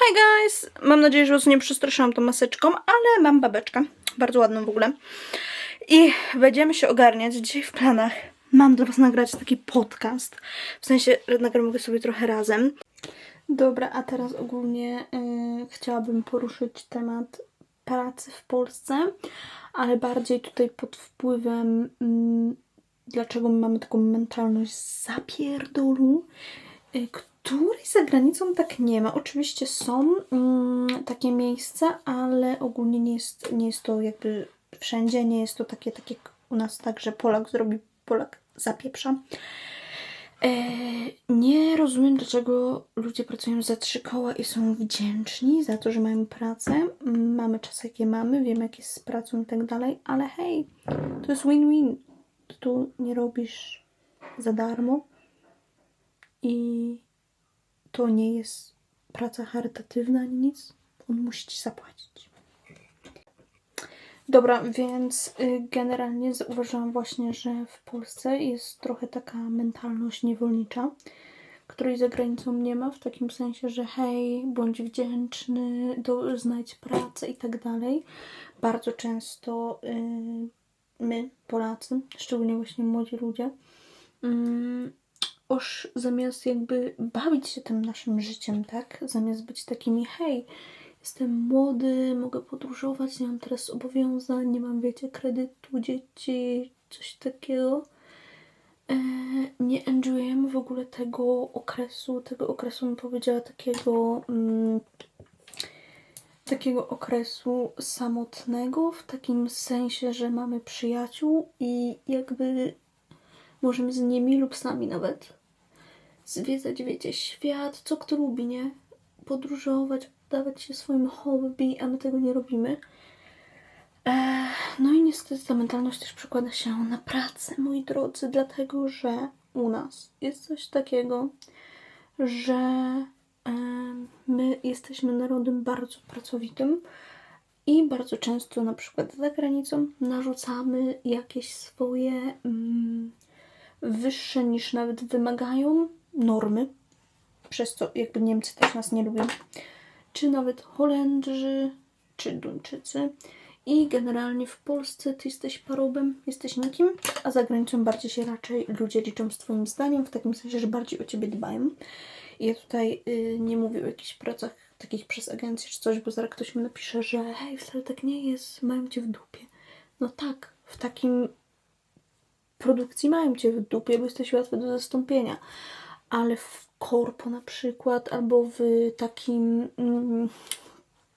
Hi guys! Mam nadzieję, że was nie przestraszyłam tą maseczką, ale mam babeczkę. Bardzo ładną w ogóle. I będziemy się ogarniać. Dzisiaj w planach mam dla was nagrać taki podcast. W sensie, nagramy sobie trochę razem. Dobra, a teraz ogólnie yy, chciałabym poruszyć temat pracy w Polsce, ale bardziej tutaj pod wpływem mm, dlaczego my mamy taką mentalność zapierdolu, y, której za granicą tak nie ma. Oczywiście są mm, takie miejsca, ale ogólnie nie jest, nie jest to jakby wszędzie, nie jest to takie, tak jak u nas tak, że Polak zrobi, Polak zapieprza. E, nie rozumiem, dlaczego ludzie pracują za trzy koła i są wdzięczni za to, że mają pracę. Mamy czas, jakie mamy, wiemy, jak jest z pracą i tak dalej, ale hej, to jest win-win. Tu nie robisz za darmo i to nie jest praca charytatywna ani nic. On musi ci zapłacić. Dobra, więc y, generalnie zauważyłam właśnie, że w Polsce jest trochę taka mentalność niewolnicza, której za granicą nie ma, w takim sensie, że hej, bądź wdzięczny, do, znajdź pracę i tak dalej. Bardzo często y, my, Polacy, szczególnie właśnie młodzi ludzie, mm, oż zamiast jakby bawić się tym naszym życiem, tak? Zamiast być takimi, hej, jestem młody, mogę podróżować, nie mam teraz zobowiązań, nie mam, wiecie, kredytu, dzieci, coś takiego. E, nie enjoyujemy w ogóle tego okresu, tego okresu bym powiedziała takiego mm, takiego okresu samotnego, w takim sensie, że mamy przyjaciół i jakby możemy z nimi lub sami nawet zwiedzać, wiecie, świat, co kto lubi, nie? Podróżować, dawać się swoim hobby, a my tego nie robimy. No i niestety ta mentalność też przekłada się na pracę, moi drodzy, dlatego że u nas jest coś takiego, że my jesteśmy narodem bardzo pracowitym i bardzo często na przykład za granicą narzucamy jakieś swoje mm, wyższe niż nawet wymagają normy, przez co jakby Niemcy też nas nie lubią, czy nawet Holendrzy, czy Duńczycy. I generalnie w Polsce ty jesteś parobem, jesteś nikim, a za granicą bardziej się raczej ludzie liczą z twoim zdaniem, w takim sensie, że bardziej o ciebie dbają. I ja tutaj y, nie mówię o jakichś pracach takich przez agencję czy coś, bo zaraz ktoś mi napisze, że hej, wcale tak nie jest, mają cię w dupie. No tak, w takim produkcji mają cię w dupie, bo jesteś łatwy do zastąpienia. Ale w korpo na przykład, albo w takim mm,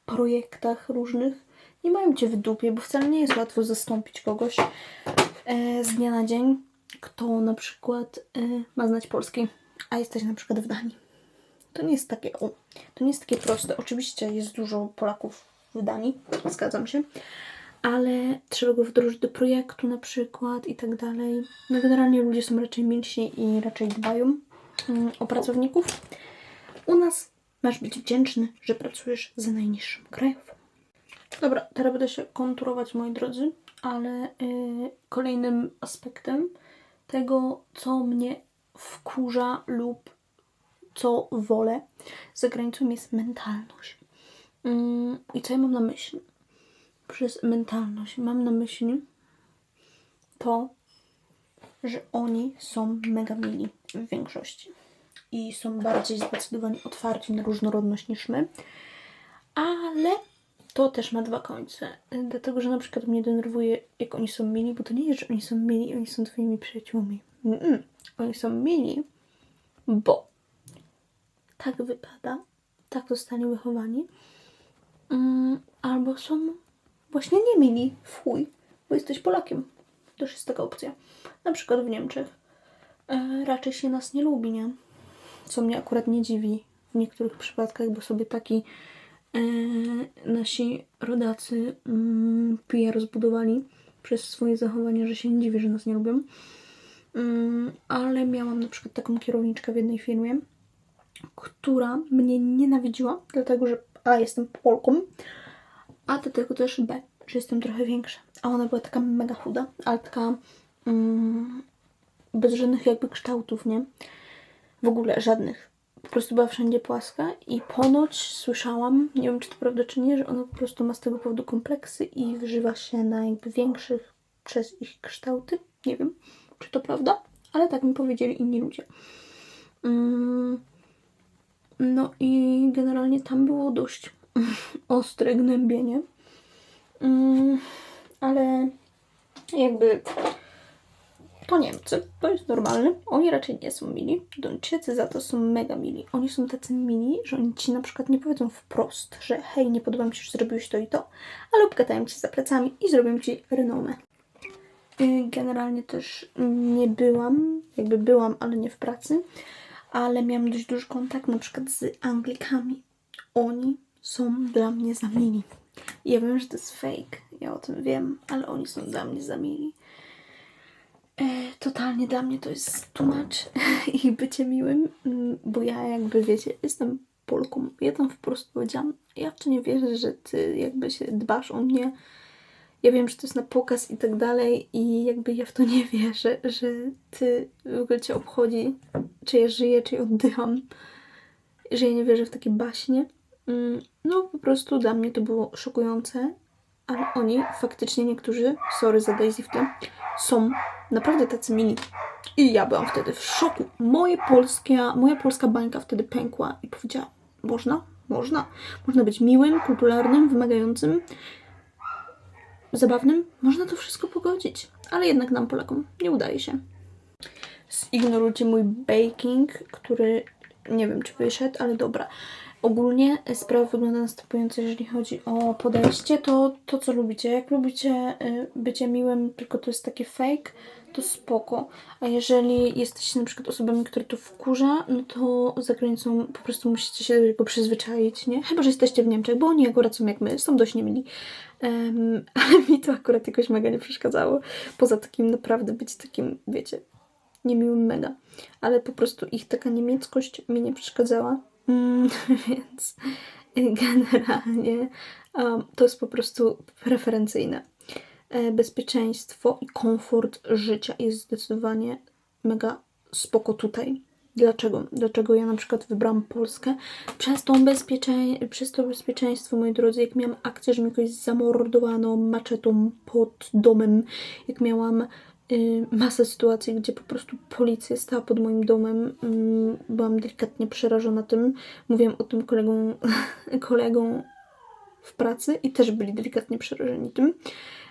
projektach różnych nie mają cię w dupie, bo wcale nie jest łatwo zastąpić kogoś e, z dnia na dzień, kto na przykład e, ma znać polski, a jesteś na przykład w Danii. To nie jest takie, o, to nie jest takie proste. Oczywiście jest dużo Polaków w Danii, zgadzam się, ale trzeba go wdrożyć do projektu na przykład i tak dalej. No generalnie ludzie są raczej milsi i raczej dbają o pracowników. U nas masz być wdzięczny, że pracujesz za najniższym krajowym. Dobra, teraz będę się konturować, moi drodzy, ale y, kolejnym aspektem tego, co mnie wkurza lub co wolę za granicą jest mentalność. Ym, I co ja mam na myśli? Przez mentalność mam na myśli to, że oni są mega mili w większości i są bardziej zdecydowanie otwarci na różnorodność niż my, ale to też ma dwa końce. Dlatego, że na przykład mnie denerwuje, jak oni są mili, bo to nie jest, że oni są mili, oni są twoimi przyjaciółmi. Mm-mm. Oni są mili, bo tak wypada, tak zostali wychowani, mm, albo są właśnie nie mili chuj, bo jesteś Polakiem. Też jest taka opcja. Na przykład w Niemczech e, raczej się nas nie lubi, nie? Co mnie akurat nie dziwi w niektórych przypadkach, bo sobie taki e, nasi rodacy mm, PR zbudowali przez swoje zachowanie, że się nie dziwię, że nas nie lubią. Mm, ale miałam na przykład taką kierowniczkę w jednej firmie, która mnie nienawidziła, dlatego że A jestem Polką, a do tego też B, że jestem trochę większa. A ona była taka mega chuda, ale taka mm, bez żadnych jakby kształtów, nie? W ogóle żadnych. po prostu była wszędzie płaska i ponoć słyszałam, nie wiem czy to prawda czy nie, że ona po prostu ma z tego powodu kompleksy i wyżywa się na jakby większych przez ich kształty. Nie wiem, czy to prawda, ale tak mi powiedzieli inni ludzie. Mm, no i generalnie tam było dość ostre gnębienie. Mm, ale jakby to Niemcy, to jest normalne. Oni raczej nie są mili. Duńczycy za to są mega mili. Oni są tacy mili, że oni ci na przykład nie powiedzą wprost, że hej, nie podoba mi się, że zrobiłeś to i to, ale obgadają ci za plecami i zrobią ci renomę. Y, Generalnie też nie byłam, jakby byłam, ale nie w pracy, ale miałam dość duży kontakt na przykład z Anglikami. Oni są dla mnie za mili. Ja wiem, że to jest fake, ja o tym wiem, ale oni są dla mnie za mili. E, totalnie dla mnie to jest tłumacz ich bycie miłym, mm, bo ja jakby wiecie, jestem Polką. Ja tam wprost powiedziałam, ja w to nie wierzę, że ty jakby się dbasz o mnie. Ja wiem, że to jest na pokaz i tak dalej i jakby ja w to nie wierzę, że ty w ogóle cię obchodzi, czy ja żyję, czy ja oddycham, że ja nie wierzę w takie baśnie. Mm, No po prostu dla mnie to było szokujące, ale oni faktycznie niektórzy, sorry za Daisy w tym, są naprawdę tacy mili. I ja byłam wtedy w szoku. Moje polskia, moja polska bańka wtedy pękła i powiedziała, można, można. Można być miłym, popularnym, wymagającym, zabawnym. Można to wszystko pogodzić. Ale jednak nam, Polakom, nie udaje się. Zignorujcie mój baking, który nie wiem, czy wyszedł, ale dobra. Ogólnie sprawa wygląda następująco, jeżeli chodzi o podejście, to to, co lubicie. Jak lubicie y, bycie miłym, tylko to jest takie fake, to spoko. A jeżeli jesteście na przykład osobami, które to wkurza, no to za granicą po prostu musicie się do tego przyzwyczaić, nie? Chyba, że jesteście w Niemczech, bo oni akurat są jak my, są dość niemili. Em, ale mi to akurat jakoś mega nie przeszkadzało. Poza takim naprawdę być takim, wiecie, niemiłym mega. Ale po prostu ich taka niemieckość mi nie przeszkadzała. Mm, więc generalnie um, to jest po prostu preferencyjne. E, Bezpieczeństwo i komfort życia jest zdecydowanie mega spoko tutaj. Dlaczego? Dlaczego ja na przykład wybrałam Polskę? Przez, tą przez to bezpieczeństwo, moi drodzy, jak miałam akcję, że mi kogoś zamordowano maczetą pod domem, jak miałam masę sytuacji, gdzie po prostu policja stała pod moim domem. Mm, byłam delikatnie przerażona tym. Mówiłam o tym kolegom, kolegom w pracy i też byli delikatnie przerażeni tym.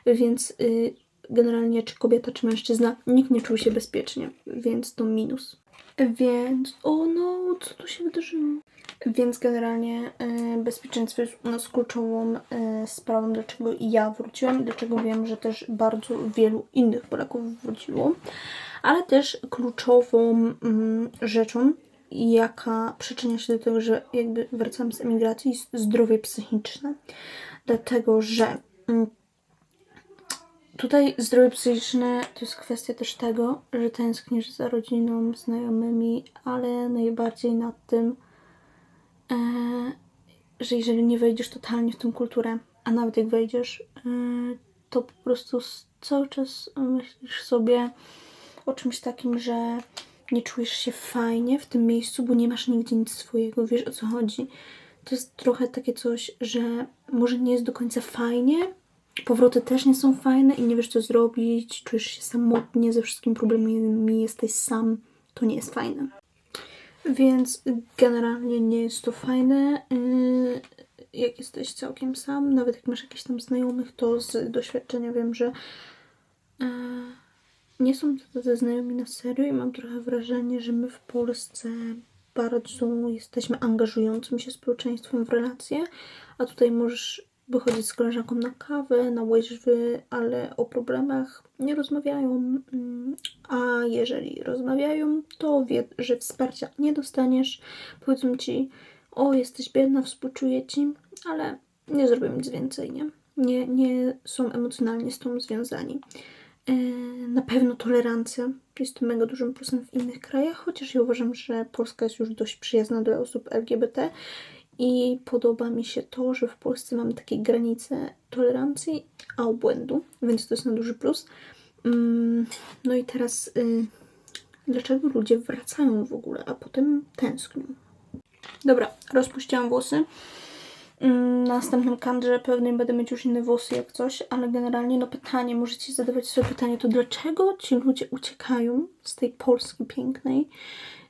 Więc y, generalnie, czy kobieta, czy mężczyzna, nikt nie czuł się bezpiecznie, więc to minus. Więc, o no, co tu się wydarzyło? Więc generalnie y, bezpieczeństwo jest u nas kluczową y, sprawą, dlaczego ja wróciłam i dlaczego wiem, że też bardzo wielu innych Polaków wróciło, ale też kluczową mm, rzeczą, jaka przyczynia się do tego, że jakby wracam z emigracji, jest zdrowie psychiczne. Dlatego, że mm, tutaj zdrowie psychiczne to jest kwestia też tego, że tęsknisz za rodziną, znajomymi, ale najbardziej nad tym, e, że jeżeli nie wejdziesz totalnie w tą kulturę, a nawet jak wejdziesz, e, to po prostu cały czas myślisz sobie o czymś takim, że nie czujesz się fajnie w tym miejscu, bo nie masz nigdzie nic swojego, wiesz o co chodzi. To jest trochę takie coś, że może nie jest do końca fajnie, powroty też nie są fajne i nie wiesz co zrobić, czujesz się samotnie ze wszystkimi problemami, jesteś sam, to nie jest fajne. Więc generalnie nie jest to fajne. Yy, Jak jesteś całkiem sam, nawet jak masz jakichś tam znajomych, to z doświadczenia wiem, że yy, nie są tacy znajomi na serio i mam trochę wrażenie, że my w Polsce bardzo jesteśmy angażującym się społeczeństwem w relacje, a tutaj możesz wychodzić z koleżanką na kawę, na łyżwy, ale o problemach nie rozmawiają. Mm, A jeżeli rozmawiają, to wie, że wsparcia nie dostaniesz. Powiedzą ci, o jesteś biedna, współczuję ci, ale nie zrobią nic więcej, nie? Nie, nie są emocjonalnie z tą związani. E, Na pewno tolerancja jest mega dużym plusem w innych krajach, chociaż ja uważam, że Polska jest już dość przyjazna dla osób LGBT i podoba mi się to, że w Polsce mamy takie granice tolerancji, a obłędu, więc to jest na duży plus. Mm, No i teraz, y, dlaczego ludzie wracają w ogóle, a potem tęsknią? Dobra, rozpuściłam włosy. Mm, Na następnym kadrze pewnie będę mieć już inne włosy jak coś, ale generalnie no pytanie, możecie zadawać sobie pytanie, to dlaczego ci ludzie uciekają z tej Polski pięknej,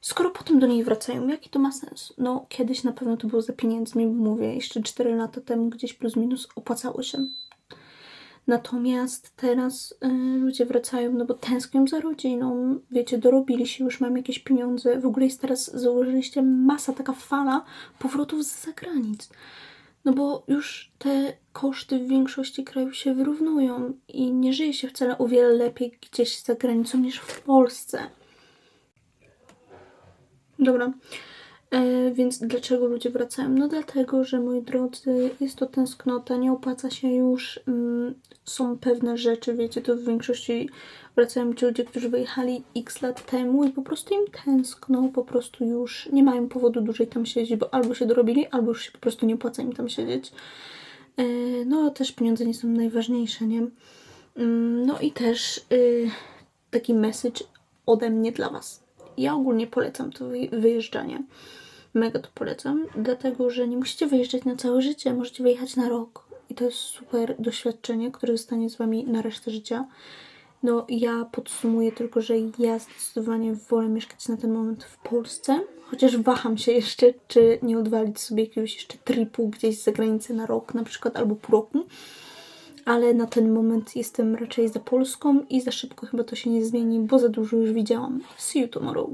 skoro potem do niej wracają? Jaki to ma sens? No kiedyś na pewno to było za pieniędzmi, mówię, jeszcze 4 lata temu gdzieś plus minus opłacało się. Natomiast teraz y, ludzie wracają, no bo tęsknią za rodziną, wiecie, dorobili się, już mają jakieś pieniądze. W ogóle jest teraz, założyliście masa, taka fala powrotów z zagranic. No bo już te koszty w większości krajów się wyrównują i nie żyje się wcale o wiele lepiej gdzieś za granicą niż w Polsce. Dobra. E, więc dlaczego ludzie wracają? No dlatego, że moi drodzy, jest to tęsknota, nie opłaca się już. Mm, są pewne rzeczy, wiecie, to w większości wracają ci ludzie, którzy wyjechali x lat temu i po prostu im tęskną, po prostu już nie mają powodu dłużej tam siedzieć, bo albo się dorobili, albo już się po prostu nie opłaca im tam siedzieć. E, no też pieniądze nie są najważniejsze, nie? Mm, No i też y, taki message ode mnie dla Was. Ja ogólnie polecam to wyj- wyjeżdżanie. Mega to polecam, dlatego że nie musicie wyjeżdżać na całe życie, możecie wyjechać na rok. I to jest super doświadczenie, które zostanie z Wami na resztę życia. No, ja podsumuję tylko, że ja zdecydowanie wolę mieszkać na ten moment w Polsce, chociaż waham się jeszcze, czy nie odwalić sobie jakiegoś jeszcze tripu gdzieś za granicę na rok, na przykład, albo pół roku. Ale na ten moment jestem raczej za Polską i za szybko chyba to się nie zmieni, bo za dużo już widziałam. See you tomorrow.